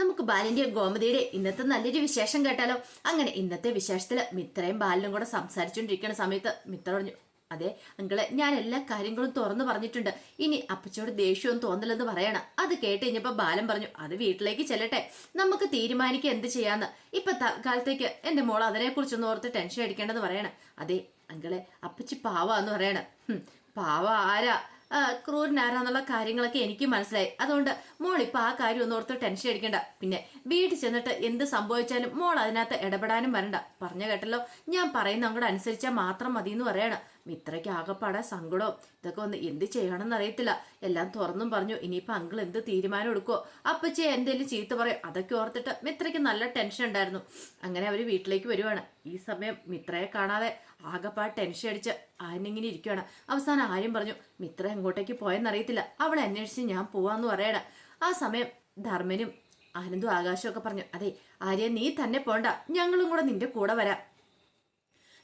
നമുക്ക് ബാലിന്റെ ഗോമതിയുടെ ഇന്നത്തെ നല്ലൊരു വിശേഷം കേട്ടാലോ? അങ്ങനെ ഇന്നത്തെ വിശേഷത്തിൽ മിത്രയും ബാലിനും കൂടെ സംസാരിച്ചുകൊണ്ടിരിക്കുന്ന സമയത്ത് മിത്ര പറഞ്ഞു അതെ അങ്കിളെ ഞാൻ എല്ലാ കാര്യങ്ങളും തുറന്നു പറഞ്ഞിട്ടുണ്ട്. ഇനി അപ്പച്ചോട് ദേഷ്യവും തോന്നില്ലെന്ന് പറയണം. അത് കേട്ട് കഴിഞ്ഞപ്പോ ബാലൻ പറഞ്ഞു അത് വീട്ടിലേക്ക് ചെല്ലട്ടെ. നമുക്ക് തീരുമാനിക്കുക എന്ത് ചെയ്യാന്ന്. ഇപ്പൊ കാലത്തേക്ക് എന്റെ മോൾ അതിനെ കുറിച്ചൊന്നും ഓർത്ത് ടെൻഷൻ അടിക്കേണ്ടെന്ന് പറയണം. അതെ അങ്കിളെ അപ്പച്ചി പാവാന്ന് പറയണം. പാവ ആരാ? ക്രൂരനാരാന്നുള്ള കാര്യങ്ങളൊക്കെ എനിക്ക് മനസ്സിലായി. അതുകൊണ്ട് മോൾ ഇപ്പൊ ആ കാര്യം ഒന്നും ഓർത്ത് ടെൻഷൻ അടിക്കണ്ട. പിന്നെ വീട്ടിൽ ചെന്നിട്ട് എന്ത് സംഭവിച്ചാലും മോൾ അതിനകത്ത് ഇടപെടാനും വരണ്ട. പറഞ്ഞു കേട്ടല്ലോ? ഞാൻ പറയുന്ന അങ്ങോട്ട് അനുസരിച്ചാൽ മാത്രം മതി എന്ന് പറയണം. മിത്രയ്ക്ക് ആകെപ്പാടെ സങ്കടവും ഇതൊക്കെ ഒന്ന് എന്ത് ചെയ്യണമെന്ന് അറിയത്തില്ല എല്ലാം തുറന്നും പറഞ്ഞു ഇനിയിപ്പോൾ അങ്കിൾ എന്ത് തീരുമാനം എടുക്കുവോ? അപ്പച്ചി എന്തെങ്കിലും ചീത്ത പറയും അതൊക്കെ ഓർത്തിട്ട് മിത്രയ്ക്ക് നല്ല ടെൻഷൻ ഉണ്ടായിരുന്നു. അങ്ങനെ അവർ വീട്ടിലേക്ക് വരുവാണ്. ഈ സമയം മിത്രയെ കാണാതെ ആകെപ്പാട് ടെൻഷൻ അടിച്ച് ആനിങ്ങനെ ഇരിക്കുകയാണ് അവസാനം ആര്യം പറഞ്ഞു മിത്ര എങ്ങോട്ടേക്ക് പോയെന്നറിയത്തില്ല. അവളെ അന്വേഷിച്ച് ഞാൻ പോവാന്ന് പറയണ ആ സമയം ധർമ്മനും ആനന്ദും ആകാശവും ഒക്കെ പറഞ്ഞു അതെ ആര്യ നീ തന്നെ പോണ്ട. ഞങ്ങളും കൂടെ നിന്റെ കൂടെ വരാം.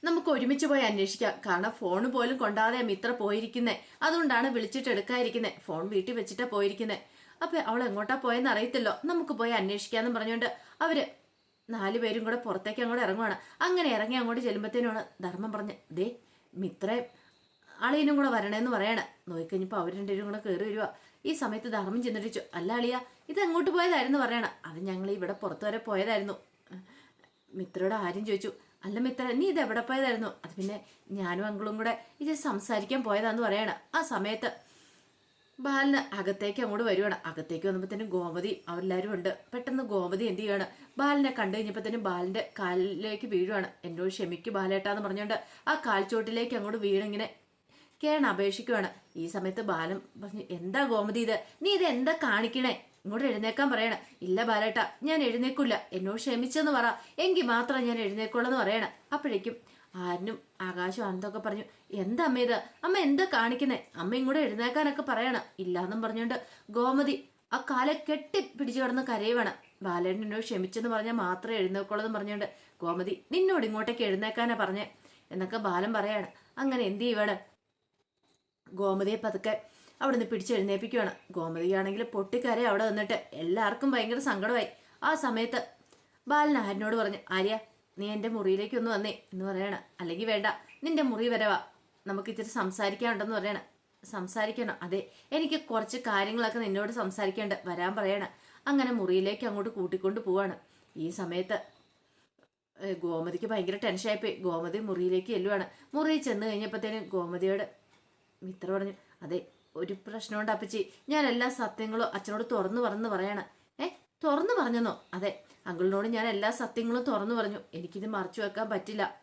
നമുക്ക് ഒരുമിച്ച് പോയി അന്വേഷിക്കാം. കാരണം ഫോൺ പോലും കൊണ്ടാതെ മിത്ര പോയിരിക്കുന്നേ. അതുകൊണ്ടാണ് വിളിച്ചിട്ട് എടുക്കാതിരിക്കുന്നത് ഫോൺ വീട്ടിൽ വെച്ചിട്ടാ പോയിരിക്കുന്നത് അപ്പൊ അവൾ എങ്ങോട്ടാ പോയെന്ന് അറിയത്തില്ലോ. നമുക്ക് പോയി അന്വേഷിക്കാന്ന് പറഞ്ഞുകൊണ്ട് അവർ നാലു പേരും കൂടെ പുറത്തേക്ക് അങ്ങോട്ട് ഇറങ്ങുവാണ്. അങ്ങനെ ഇറങ്ങി അങ്ങോട്ട് ചെല്ലുമ്പത്തേനാണ് ധർമ്മം പറഞ്ഞ് ദേ മിത്രേ അളിയനും കൂടെ വരണേന്ന് പറയണ. നോക്കിക്കഴിഞ്ഞപ്പോ അവർ രണ്ടുപേരും കൂടെ കയറി വരുവാ. ഈ സമയത്ത് ധർമ്മം ചിന്തിച്ചു അല്ല അളിയ ഇത് എങ്ങോട്ട് പോയതായിരുന്നു? പറയണ. അത് ഞങ്ങൾ ഇവിടെ പുറത്തു വരെ പോയതായിരുന്നു. മിത്രയോട് ആരും ചോദിച്ചു അല്ല മിത്ര നീ ഇത് എവിടെ പോയതായിരുന്നു? അത് പിന്നെ ഞാനും അങ്കിളും കൂടെ ഇത് സംസാരിക്കാൻ പോയതാന്ന് പറയണ. ആ സമയത്ത് ബാലിന് അകത്തേക്ക് അങ്ങോട്ട് വരുവാണ്. അകത്തേക്ക് വന്നപ്പോഴത്തേനും ഗോമതി അവരെല്ലാവരും ഉണ്ട്. പെട്ടെന്ന് ഗോമതി എന്ത് ചെയ്യാണ്? ബാലിനെ കണ്ടു കഴിഞ്ഞപ്പോഴത്തേനും ബാലിന്റെ കാലിലേക്ക് വീഴുവാണ്. എന്നോട് ക്ഷമിക്ക് ബാലേട്ടാന്ന് പറഞ്ഞുകൊണ്ട് ആ കാൽച്ചോട്ടിലേക്ക് അങ്ങോട്ട് വീണിങ്ങനെ കേണ അപേക്ഷിക്കുവാണ് ഈ സമയത്ത് ബാലൻ പറഞ്ഞു എന്താ ഗോമതി ഇത്? നീ ഇത് എന്താ കാണിക്കണേ? ഇങ്ങോട്ട് എഴുന്നേക്കാൻ പറയണ. ഇല്ല ബാലേട്ട ഞാൻ എഴുന്നേക്കില്ല എന്നോട് ക്ഷമിച്ചെന്ന് പറ. എങ്കിൽ മാത്രം ഞാൻ എഴുന്നേക്കുള്ളെന്ന് പറയണ. അപ്പോഴേക്കും ആരനും ആകാശം ആനന്ദമൊക്കെ പറഞ്ഞു എന്താ അമ്മ ഇത്? അമ്മ എന്താ കാണിക്കുന്നേ? അമ്മ ഇങ്ങോട്ട് എഴുന്നേക്കാനൊക്കെ പറയണ. ഇല്ലാന്നും പറഞ്ഞുകൊണ്ട് ഗോമതി ആ കാല കെട്ടി പിടിച്ചു കിടന്ന് കരയുവാണ്. ബാലേട്ടൻ എന്നോട് ക്ഷമിച്ചെന്ന് പറഞ്ഞാൽ മാത്രമേ എഴുന്നേക്കുള്ളൂ എന്ന് പറഞ്ഞുകൊണ്ട് ഗോമതി നിന്നോട് ഇങ്ങോട്ടേക്ക് എഴുന്നേക്കാനാ പറഞ്ഞേ? എന്നൊക്കെ ബാലൻ പറയാണ്. അങ്ങനെ എന്ത് ചെയ്യുവാണ്? ഗോമതിയെ പതുക്കെ അവിടെ പിടിച്ചെഴുന്നേപ്പിക്കുകയാണ് ഗോമതിയാണെങ്കിൽ പൊട്ടിക്കാരെ അവിടെ വന്നിട്ട് എല്ലാവർക്കും ഭയങ്കര സങ്കടമായി. ആ സമയത്ത് ബാലൻ ആര്യനോട് പറഞ്ഞു ആര്യ നീ എന്റെ മുറിയിലേക്ക് ഒന്ന് വന്നേ എന്ന് പറയണ. അല്ലെങ്കിൽ വേണ്ട നിന്റെ മുറി വരവാ നമുക്ക് ഇച്ചിരി സംസാരിക്കാനുണ്ടെന്ന് പറയണ. സംസാരിക്കണം. അതെ എനിക്ക് കുറച്ച് കാര്യങ്ങളൊക്കെ നിന്നോട് സംസാരിക്കേണ്ട വരാൻ പറയണ. അങ്ങനെ മുറിയിലേക്ക് അങ്ങോട്ട് കൂട്ടിക്കൊണ്ട് പോവാണ്. ഈ സമയത്ത് ഗോമതിക്ക് ഭയങ്കര ടെൻഷനായിപ്പോയി. ഗോമതി മുറിയിലേക്ക് ചെല്ലുവാണ്. മുറിയിൽ ചെന്ന് കഴിഞ്ഞപ്പോഴത്തേനും ഗോമതിയോട് മിത്ര പറഞ്ഞു അതെ ഒരു പ്രശ്നമുണ്ട് അപ്പച്ചി. ഞാൻ എല്ലാ സത്യങ്ങളും അച്ഛനോട് തുറന്നു പറഞ്ഞു പറയണം. ഏ തുറന്നു പറഞ്ഞെന്നോ? അതെ അങ്കിളിനോട് ഞാൻ എല്ലാ സത്യങ്ങളും തുറന്നു പറഞ്ഞു. എനിക്കിത് മറച്ചു വെക്കാൻ പറ്റില്ല.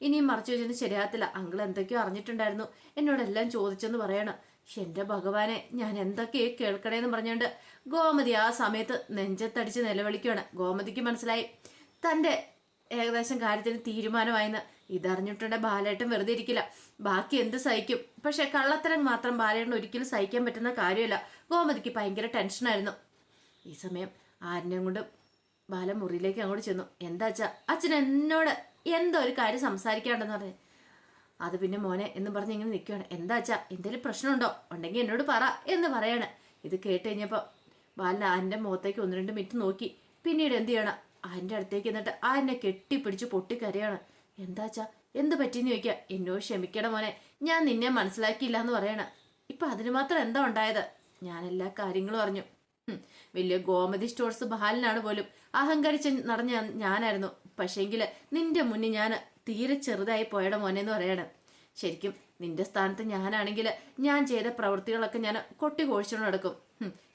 ഇനിയും മറച്ചു വെച്ചത് ശരിയാകത്തില്ല. അങ്കിൾ എന്തൊക്കെയോ അറിഞ്ഞിട്ടുണ്ടായിരുന്നു. എന്നോടെല്ലാം ചോദിച്ചെന്ന് പറയണം. എന്റെ ഭഗവാനെ ഞാൻ എന്തൊക്കെയോ കേൾക്കണേന്ന് പറഞ്ഞുകൊണ്ട് ഗോമതി ആ സമയത്ത് നെഞ്ചത്തടിച്ച് നിലവിളിക്കുകയാണ് ഗോമതിക്ക് മനസ്സിലായി. തന്റെ ഏകദേശം കാര്യത്തിന് തീരുമാനമായെന്ന്. ഇതറിഞ്ഞിട്ടുണ്ടെ ബാലേട്ടൻ വെറുതെ ഇരിക്കില്ല. ബാക്കി എന്ത് സഹിക്കും? പക്ഷെ കള്ളത്തരം മാത്രം ബാലേട്ടൻ ഒരിക്കലും സഹിക്കാൻ പറ്റുന്ന കാര്യമല്ല. ഗോമതിക്ക് ഭയങ്കര ടെൻഷനായിരുന്നു. ഈ സമയം ആരിനെയും കൊണ്ട് ബാലൻ മുറിയിലേക്ക് അങ്ങോട്ട് ചെന്നു. എന്താ അച്ഛാ? അച്ഛൻ എന്നോട് എന്തോ ഒരു കാര്യം സംസാരിക്കാണ്ടെന്ന് പറഞ്ഞു. അത് പിന്നെ മോനെ എന്ന് പറഞ്ഞ് ഇങ്ങനെ നിൽക്കുകയാണ് എന്താ അച്ഛാ? എന്തെങ്കിലും പ്രശ്നമുണ്ടോ? ഉണ്ടെങ്കിൽ എന്നോട് പറ എന്ന് പറയാണ്. ഇത് കേട്ട് കഴിഞ്ഞപ്പോൾ ബാലൻ ആന്റെ മുഖത്തേക്ക് ഒന്ന് രണ്ട് മിനിറ്റ് നോക്കി. പിന്നീട് എന്ത് ചെയ്യണം? ആന്റെ അടുത്തേക്ക് എന്നിട്ട് ആനെ കെട്ടിപ്പിടിച്ച് പൊട്ടിക്കരയാണ്. എന്താച്ചാ എന്ത് പറ്റിയെന്ന് ചോദിക്കുക എന്നോട് ക്ഷമിക്കണം മോനെ. ഞാൻ നിന്നെ മനസ്സിലാക്കിയില്ല എന്ന് പറയണ. ഇപ്പൊ അതിന് മാത്രം എന്താ ഉണ്ടായത്? ഞാൻ എല്ലാ കാര്യങ്ങളും അറിഞ്ഞു. വലിയ ഗോമതി സ്റ്റോഴ്സ് ബാലനാണ് പോലും അഹങ്കരിച്ച് നടഞ്ഞ ഞാനായിരുന്നു. പക്ഷേങ്കിൽ നിന്റെ മുന്നിൽ ഞാൻ തീരെ ചെറുതായി പോയട മോനെ എന്ന് പറയാണ്. ശരിക്കും നിന്റെ സ്ഥാനത്ത് ഞാനാണെങ്കിൽ ഞാൻ ചെയ്ത പ്രവൃത്തികളൊക്കെ ഞാൻ കൊട്ടി കോഴിച്ചുകൊണ്ട് നടക്കും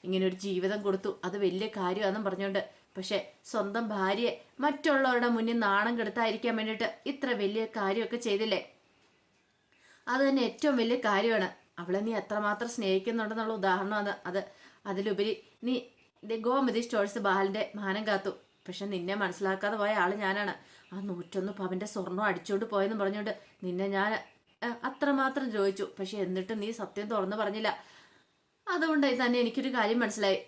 ഇങ്ങനെ ഒരു ജീവിതം കൊടുത്തു. അത് വലിയ കാര്യമാണെന്നും പറഞ്ഞുകൊണ്ട് പക്ഷെ സ്വന്തം ഭാര്യയെ മറ്റുള്ളവരുടെ മുന്നിൽ നാണം കെടുത്തായിരിക്കാൻ വേണ്ടിയിട്ട് ഇത്ര വലിയ കാര്യമൊക്കെ ചെയ്തില്ലേ? അത് തന്നെ ഏറ്റവും വലിയ കാര്യമാണ്. അവളെ നീ എത്രമാത്രം സ്നേഹിക്കുന്നുണ്ടെന്നുള്ള ഉദാഹരണമാണ് അത്. അതിലുപരി നീ ഗോമതി സ്റ്റോഴ്സ് ബാലിന്റെ മാനം കാത്തു. പക്ഷെ നിന്നെ മനസ്സിലാക്കാതെ പോയ ആൾ ഞാനാണ്. ആ നൂറ്റൊന്ന് പവന്റെ സ്വർണം അടിച്ചോണ്ട് പോയെന്ന് പറഞ്ഞുകൊണ്ട് നിന്നെ ഞാൻ അത്രമാത്രം ദ്രോഹിച്ചു. പക്ഷെ എന്നിട്ട് നീ സത്യം തുറന്നു പറഞ്ഞില്ല. അതുകൊണ്ട് തന്നെ എനിക്കൊരു കാര്യം മനസ്സിലായി.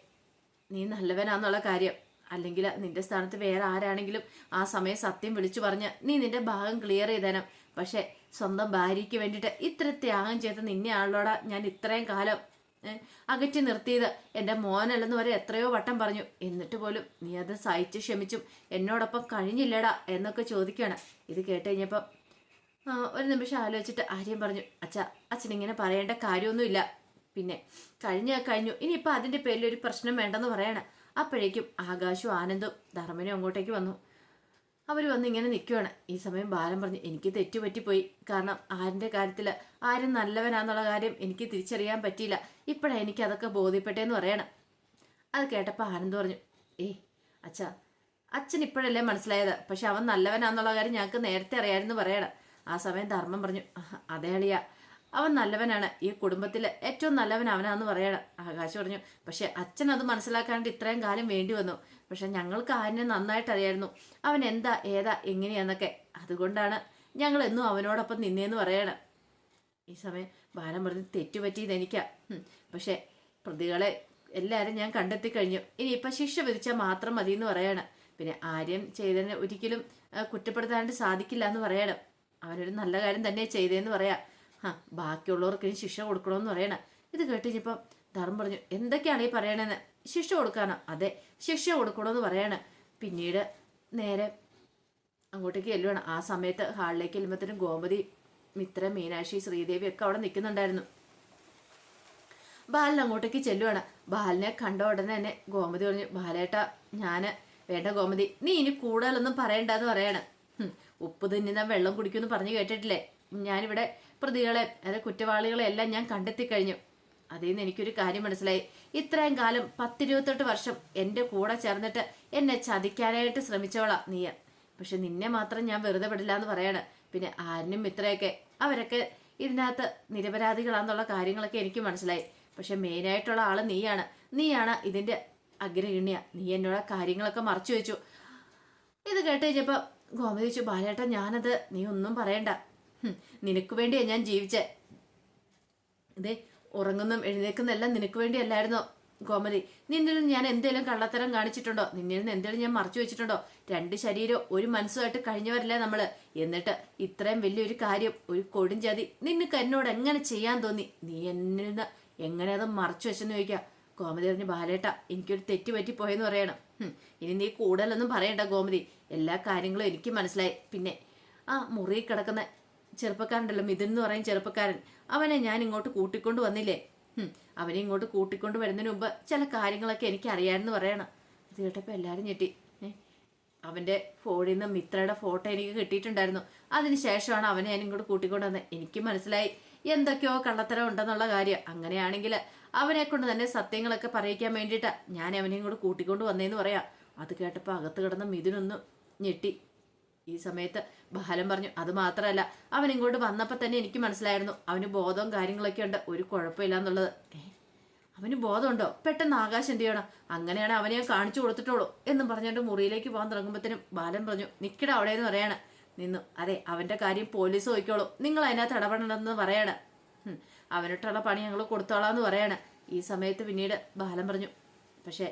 നീ നല്ലവനാന്നുള്ള കാര്യം. അല്ലെങ്കിൽ നിന്റെ സ്ഥാനത്ത് വേറെ ആരാണെങ്കിലും ആ സമയം സത്യം വിളിച്ചു പറഞ്ഞ് നീ നിന്റെ ഭാഗം ക്ലിയർ ചെയ്തേനം. പക്ഷെ സ്വന്തം ഭാര്യയ്ക്ക് വേണ്ടിയിട്ട് ഇത്ര ത്യാഗം ചെയ്ത നിന്നെ ആളോടാ ഞാൻ ഇത്രയും കാലം അകറ്റി നിർത്തിയത്. എന്റെ മോനല്ലെന്ന് വരെ എത്രയോ വട്ടം പറഞ്ഞു. എന്നിട്ട് പോലും നീ അത് സഹിച്ച് ക്ഷമിച്ചും എന്നോടൊപ്പം കഴിഞ്ഞില്ലടാ എന്നൊക്കെ ചോദിക്കുകയാണ് ഇത് കേട്ട് കഴിഞ്ഞപ്പോൾ ഒരു നിമിഷം ആലോചിച്ചിട്ട് ആര്യം പറഞ്ഞു അച്ഛ അച്ഛൻ ഇങ്ങനെ പറയേണ്ട കാര്യമൊന്നുമില്ല. പിന്നെ കഴിഞ്ഞ കഴിഞ്ഞു. ഇനിയിപ്പോൾ അതിന്റെ പേരിൽ ഒരു പ്രശ്നം വേണ്ടെന്ന് പറയണ. അപ്പോഴേക്കും ആകാശും ആനന്ദും ധർമ്മനും അങ്ങോട്ടേക്ക് വന്നു. അവർ വന്ന് ഇങ്ങനെ നിൽക്കുവാണ് ഈ സമയം ബാലൻ പറഞ്ഞു എനിക്ക് തെറ്റുപറ്റിപ്പോയി. കാരണം ആരിന്റെ കാര്യത്തിൽ ആരും നല്ലവനാന്നുള്ള കാര്യം എനിക്ക് തിരിച്ചറിയാൻ പറ്റിയില്ല. ഇപ്പോഴാണ് എനിക്ക് അതൊക്കെ ബോധ്യപ്പെട്ടേന്ന് പറയണം. അത് കേട്ടപ്പോൾ ആനന്ദ് പറഞ്ഞു ഏയ് അച്ഛാ അച്ഛൻ ഇപ്പോഴല്ലേ മനസ്സിലായത്? പക്ഷെ അവൻ നല്ലവനാന്നുള്ള കാര്യം ഞങ്ങൾക്ക് നേരത്തെ അറിയാമെന്ന് പറയണം. ആ സമയം ധർമ്മം പറഞ്ഞു "ആഹ്, അതേ അളിയ. അവൻ നല്ലവനാണ്. ഈ കുടുംബത്തിലെ ഏറ്റവും നല്ലവൻ അവനാന്ന് പറയണം. ആകാശ് പറഞ്ഞു പക്ഷെ അച്ഛൻ അത് മനസ്സിലാക്കാണ്ട് ഇത്രയും കാലം വേണ്ടി വന്നു. പക്ഷെ ഞങ്ങൾക്ക് ആരിനെ നന്നായിട്ട് അറിയായിരുന്നു. അവൻ എന്താ ഏതാ എങ്ങനെയാന്നൊക്കെ. അതുകൊണ്ടാണ് ഞങ്ങൾ എന്നും അവനോടൊപ്പം നിന്നേന്ന് പറയണം. ഈ സമയം ബാലൻ പറഞ്ഞ് തെറ്റുപറ്റിയത് എനിക്കാ. പക്ഷെ പ്രതികളെ എല്ലാവരും ഞാൻ കണ്ടെത്തി കഴിഞ്ഞു ഇനി ഇപ്പൊ ശിക്ഷ വിധിച്ചാൽ മാത്രം മതി എന്ന് പറയണം. പിന്നെ ആര്യം ചെയ്തതിനെ ഒരിക്കലും കുറ്റപ്പെടുത്താനായിട്ട് സാധിക്കില്ല എന്ന് പറയണം. അവനൊരു നല്ല കാര്യം തന്നെ ചെയ്തതെന്ന് പറയാം. ആ ബാക്കിയുള്ളവർക്ക് ശിക്ഷ കൊടുക്കണമെന്ന് പറയണേ. ഇത് കേട്ട് കഴിഞ്ഞപ്പം ധർമ്മം പറഞ്ഞു എന്തൊക്കെയാണ് ഈ പറയണേന്ന്? ശിക്ഷ കൊടുക്കാനോ. അതെ ശിക്ഷ കൊടുക്കണമെന്ന് പറയാണ്. പിന്നീട് നേരെ അങ്ങോട്ടേക്ക് ചെല്ലുവാണ്. ആ സമയത്ത് ഹാളിലേക്ക് ചെല്ലുമ്പോഴത്തേനും ഗോമതി മിത്ര മീനാക്ഷി ശ്രീദേവി ഒക്കെ അവിടെ നിൽക്കുന്നുണ്ടായിരുന്നു. ബാലൻ അങ്ങോട്ടേക്ക് ചെല്ലുവാണ്. ബാലിനെ കണ്ട ഉടനെ തന്നെ ഗോമതി പറഞ്ഞു ബാലേട്ട ഞാൻ വേണ്ട ഗോമതി നീ ഇനി കൂടുതലൊന്നും പറയണ്ടെന്ന് പറയാണ്. ഉപ്പ് തിന്നുന്ന വെള്ളം കുടിക്കുമെന്ന് പറഞ്ഞു കേട്ടിട്ടില്ലേ? ഞാനിവിടെ പ്രതികളെ അതായത് കുറ്റവാളികളെ എല്ലാം ഞാൻ കണ്ടെത്തി കഴിഞ്ഞു അതിൽ നിന്ന് എനിക്കൊരു കാര്യം മനസ്സിലായി. ഇത്രയും കാലം പത്തിരുപത്തെട്ട് വർഷം എന്റെ കൂടെ ചേർന്നിട്ട് എന്നെ ചതിക്കാനായിട്ട് ശ്രമിച്ചവളാ നീയ. പക്ഷെ നിന്നെ മാത്രം ഞാൻ വെറുതെ വിടില്ല എന്ന് പറയാണ്. പിന്നെ ആരിനും ഇത്രയൊക്കെ അവരൊക്കെ ഇതിനകത്ത് നിരപരാധികളാന്നുള്ള കാര്യങ്ങളൊക്കെ എനിക്ക് മനസ്സിലായി. പക്ഷെ മെയിനായിട്ടുള്ള ആൾ നീയാണ്. നീയാണ് ഇതിന്റെ അഗ്രഹിണിയ. നീ എന്നോട് കാര്യങ്ങളൊക്കെ മറച്ചു വെച്ചു. ഇത് കേട്ട് കഴിഞ്ഞപ്പോ ഗോമതി ചോദിച്ചു ബാലേട്ട ഞാനത് നീ ഒന്നും പറയണ്ട. നിനക്ക് വേണ്ടിയാ ഞാൻ ജീവിച്ചേ. ഇതേ ഉറങ്ങുന്നും എഴുന്നേക്കുന്നെല്ലാം നിനക്ക് വേണ്ടിയല്ലായിരുന്നോ? കോമതി നിന്നിൽ നിന്ന് ഞാൻ എന്തെങ്കിലും കള്ളത്തരം കാണിച്ചിട്ടുണ്ടോ? നിന്നിൽ നിന്ന് എന്തെങ്കിലും ഞാൻ മറച്ചു വെച്ചിട്ടുണ്ടോ? രണ്ട് ശരീരം ഒരു മനസ്സുമായിട്ട് കഴിഞ്ഞവരല്ലേ നമ്മൾ? എന്നിട്ട് ഇത്രയും വലിയൊരു കാര്യം ഒരു കൊടുംചതി നിനക്ക് എന്നോട് എങ്ങനെ ചെയ്യാൻ തോന്നി? നീ എന്നിൽ നിന്ന് എങ്ങനെ അത് മറച്ചു വെച്ചെന്ന് ചോദിക്കാം. ഗോമതി പറഞ്ഞു ബാലേട്ട എനിക്കൊരു തെറ്റ് പറ്റിപ്പോയെന്ന് പറയണം. ഇനി നീ കൂടുതലൊന്നും പറയണ്ട ഗോമതി എല്ലാ കാര്യങ്ങളും എനിക്ക് മനസ്സിലായി. പിന്നെ ആ മുറി കിടക്കുന്ന ചെറുപ്പക്കാരനുണ്ടല്ലോ മിഥുൻ എന്ന് പറയും ചെറുപ്പക്കാരൻ. അവനെ ഞാൻ ഇങ്ങോട്ട് കൂട്ടിക്കൊണ്ട് വന്നില്ലേ? അവനെ ഇങ്ങോട്ട് കൂട്ടിക്കൊണ്ട് വരുന്നതിന് മുമ്പ് ചില കാര്യങ്ങളൊക്കെ എനിക്ക് അറിയാമെന്ന് പറയണം. ഇത് കേട്ടപ്പോൾ എല്ലാവരും ഞെട്ടി. അവന്റെ ഫോണിൽ നിന്ന് മിത്രയുടെ ഫോട്ടോ എനിക്ക് കിട്ടിയിട്ടുണ്ടായിരുന്നു. അതിനുശേഷമാണ് അവനെ ഞാൻ ഇങ്ങോട്ട് കൂട്ടിക്കൊണ്ട് വന്നത്. എനിക്ക് മനസ്സിലായി എന്തൊക്കെയോ കള്ളത്തരം ഉണ്ടെന്നുള്ള കാര്യം. അങ്ങനെയാണെങ്കിൽ അവനെ കൊണ്ട് തന്നെ സത്യങ്ങളൊക്കെ പറയിക്കാൻ വേണ്ടിയിട്ടാ ഞാൻ അവനെയും ഇങ്ങോട്ട് കൂട്ടിക്കൊണ്ട് വന്നേന്ന് പറയാം. അത് കേട്ടപ്പോൾ അകത്ത് കിടന്ന മിഥുനൊന്ന് ഞെട്ടി. ഈ സമയത്ത് ബാലൻ പറഞ്ഞു അത് മാത്രമല്ല അവൻ ഇങ്ങോട്ട് വന്നപ്പോൾ തന്നെ എനിക്ക് മനസ്സിലായിരുന്നു അവന് ബോധവും കാര്യങ്ങളൊക്കെ ഉണ്ട് ഒരു കുഴപ്പമില്ല എന്നുള്ളത്. അവന് ബോധമുണ്ടോ? പെട്ടെന്ന് ആകാശം എന്ത് ചെയ്യണം? അങ്ങനെയാണ് അവനെ കാണിച്ചു കൊടുത്തിട്ടുള്ളൂ എന്ന് പറഞ്ഞുകൊണ്ട് മുറിയിലേക്ക് പോകാൻ തുടങ്ങുമ്പോഴത്തേനും ബാലൻ പറഞ്ഞു നിക്കട അവിടെ എന്ന് പറയാണ്. നിന്നു അതെ അവന്റെ കാര്യം പോലീസ് നോക്കിക്കോളൂ നിങ്ങൾ അതിനകത്ത് ഇടപെടണമെന്ന് പറയാണ്. അവനിട്ടുള്ള പണി ഞങ്ങൾ കൊടുത്തോളാം എന്ന് പറയാണ്. ഈ സമയത്ത് പിന്നീട് ബാലൻ പറഞ്ഞു പക്ഷേ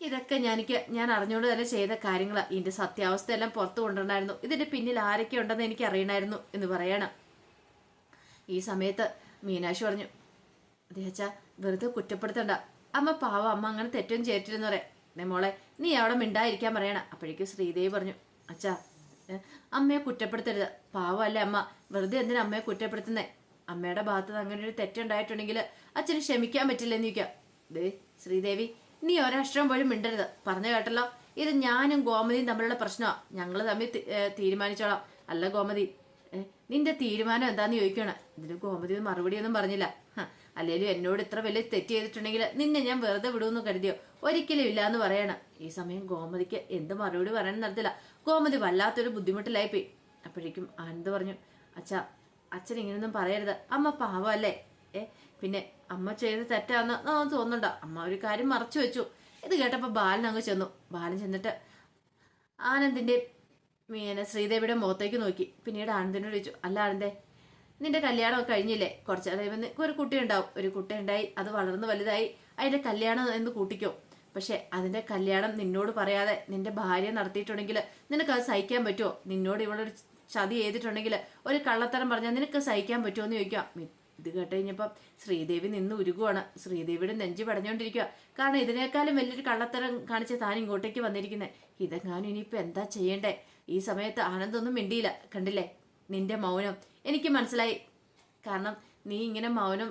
ഇതൊക്കെ ഞാനിക്ക് ഞാൻ അറിഞ്ഞുകൊണ്ട് തന്നെ ചെയ്ത കാര്യങ്ങൾ ഇതിന്റെ സത്യാവസ്ഥ എല്ലാം പുറത്തു കൊണ്ടുണ്ടായിരുന്നു ഇതിന്റെ പിന്നിൽ ആരൊക്കെ ഉണ്ടെന്ന് എനിക്ക് അറിയണമായിരുന്നു എന്ന് പറയണം. ഈ സമയത്ത് മീനാക്ഷി പറഞ്ഞു അദ്ദേഹം വെറുതെ കുറ്റപ്പെടുത്തണ്ട. അമ്മ പാവ അമ്മ അങ്ങനെ തെറ്റും ചെയ്തിട്ടില്ലെന്ന് പറയാം. ദേ മോളെ നീ അവിടെ മിണ്ടായിരിക്കാൻ പറയണം. അപ്പോഴേക്കും ശ്രീദേവി പറഞ്ഞു അച്ഛാ അമ്മയെ കുറ്റപ്പെടുത്തരുത്. പാവമല്ലേ അമ്മ. വെറുതെ എന്തിനാ അമ്മയെ കുറ്റപ്പെടുത്തുന്നേ? അമ്മയുടെ ഭാഗത്ത് അങ്ങനെ ഒരു തെറ്റുണ്ടായിട്ടുണ്ടെങ്കിൽ അച്ഛന് ക്ഷമിക്കാൻ പറ്റില്ലെന്ന് ചോദിക്കാം. ദേ ശ്രീദേവി നീ ഒരക്ഷരം പോലും മിണ്ടരുത്. പറഞ്ഞു കേട്ടല്ലോ? ഇത് ഞാനും ഗോമതിയും തമ്മിലുള്ള പ്രശ്നമാ. ഞങ്ങൾ തമ്മിൽ തീരുമാനിച്ചോളാം. അല്ല ഗോമതി. നിന്റെ തീരുമാനം എന്താന്ന് ചോദിക്കണം. ഇതിന് ഗോമതി ഒന്നും മറുപടിയൊന്നും പറഞ്ഞില്ല. അല്ലേലും എന്നോട് ഇത്ര വലിയ തെറ്റ് ചെയ്തിട്ടുണ്ടെങ്കിൽ നിന്നെ ഞാൻ വെറുതെ വിടുമെന്ന് കരുതിയോ? ഒരിക്കലും ഇല്ല എന്ന് പറയണം. ഈ സമയം ഗോമതിക്ക് എന്ത് മറുപടി പറയാൻ നടത്തില്ല. ഗോമതി വല്ലാത്തൊരു ബുദ്ധിമുട്ടിലായിപ്പോയി. അപ്പോഴേക്കും ആനന്ദ് പറഞ്ഞു അച്ഛാ അച്ഛൻ ഇങ്ങനെയൊന്നും പറയരുത്. അമ്മ പാവല്ലേ ഏ പിന്നെ അമ്മ ചെയ്ത് തെറ്റാന്ന് തോന്നുന്നുണ്ടോ. അമ്മ ഒരു കാര്യം മറച്ചു വെച്ചു. ഇത് കേട്ടപ്പോൾ ബാലൻ അങ്ങ് ചെന്നു. ബാലൻ ചെന്നിട്ട് ആനന്ദിന്റെ പിന്നെ ശ്രീദേവിയുടെ മുഖത്തേക്ക് നോക്കി. പിന്നീട് ആനന്ദിനോട് വിളിച്ചു അല്ല ആനന്ദേ നിന്റെ കല്യാണം കഴിഞ്ഞില്ലേ? കുറച്ച് അതായത് ഒരു കുട്ടി ഉണ്ടാവും. ഒരു കുട്ടി ഉണ്ടായി അത് വളർന്ന് വലുതായി. അതിന്റെ കല്യാണം എന്ന് കൂട്ടിക്കോ. പക്ഷെ അതിന്റെ കല്യാണം നിന്നോട് പറയാതെ നിന്റെ ഭാര്യ നടത്തിയിട്ടുണ്ടെങ്കിൽ നിനക്ക് അത് സഹിക്കാൻ പറ്റുമോ? നിന്നോട് ഇവിടെ ഒരു ചതി ചെയ്തിട്ടുണ്ടെങ്കിൽ ഒരു കള്ളത്തരം പറഞ്ഞാൽ നിനക്ക് സഹിക്കാൻ പറ്റുമോ എന്ന് ചോദിക്കാം. ഇത് കേട്ട് കഴിഞ്ഞപ്പം ശ്രീദേവി നിന്ന് ഉരുകുവാണ്. ശ്രീദേവിയുടെ നെഞ്ച് പടഞ്ഞുകൊണ്ടിരിക്കുക കാരണം ഇതിനേക്കാളും വലിയൊരു കള്ളത്തരം കാണിച്ച് താൻ ഇങ്ങോട്ടേക്ക് വന്നിരിക്കുന്നത് ഇതെങ്ങാനും ഇനിയിപ്പോൾ എന്താ ചെയ്യണ്ടേ? ഈ സമയത്ത് ആനന്ദൊന്നും മിണ്ടിയില്ല. കണ്ടില്ലേ? നിന്റെ മൗനം. എനിക്ക് മനസ്സിലായി. കാരണം നീ ഇങ്ങനെ മൗനം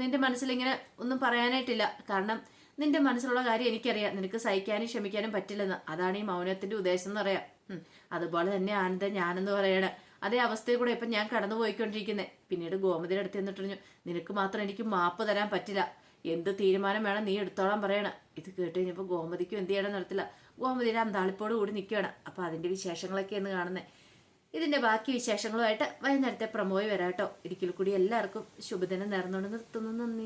നിന്റെ മനസ്സിലിങ്ങനെ ഒന്നും പറയാനായിട്ടില്ല. കാരണം നിന്റെ മനസ്സിലുള്ള കാര്യം എനിക്കറിയാം. നിനക്ക് സഹിക്കാനും ക്ഷമിക്കാനും പറ്റില്ലെന്ന്. അതാണ് ഈ മൗനത്തിന്റെ ഉദ്ദേശം എന്ന് പറയാം. അതുപോലെ തന്നെ ആനന്ദ ഞാനെന്ന് പറയണ. അതേ അവസ്ഥയിൽ കൂടെ ഇപ്പം ഞാൻ കടന്നു പോയിക്കൊണ്ടിരിക്കുന്നത് പിന്നീട് ഗോമതിയുടെ അടുത്ത് പറഞ്ഞു നിനക്ക് മാത്രം എനിക്ക് മാപ്പ് തരാൻ പറ്റില്ല. എന്ത് തീരുമാനം വേണം നീ എടുത്തോളാൻ പറയണം. ഇത് കേട്ട് കഴിഞ്ഞപ്പോൾ ഗോമതിക്കും എന്ത് ചെയ്യണം നടത്തില്ല. ഗോമതിയുടെ അന്താളിപ്പോട് കൂടി നിൽക്കുകയാണ്. അപ്പോൾ അതിന്റെ വിശേഷങ്ങളൊക്കെ എന്ന് കാണുന്നത് ഇതിന്റെ ബാക്കി വിശേഷങ്ങളുമായിട്ട് വൈകുന്നേരത്തെ പ്രമോയി വരാട്ടോ. ഒരിക്കൽ കൂടി എല്ലാവർക്കും ശുഭദിനം നേർന്നുകൊണ്ട് നിർത്തുന്നു. നന്ദി.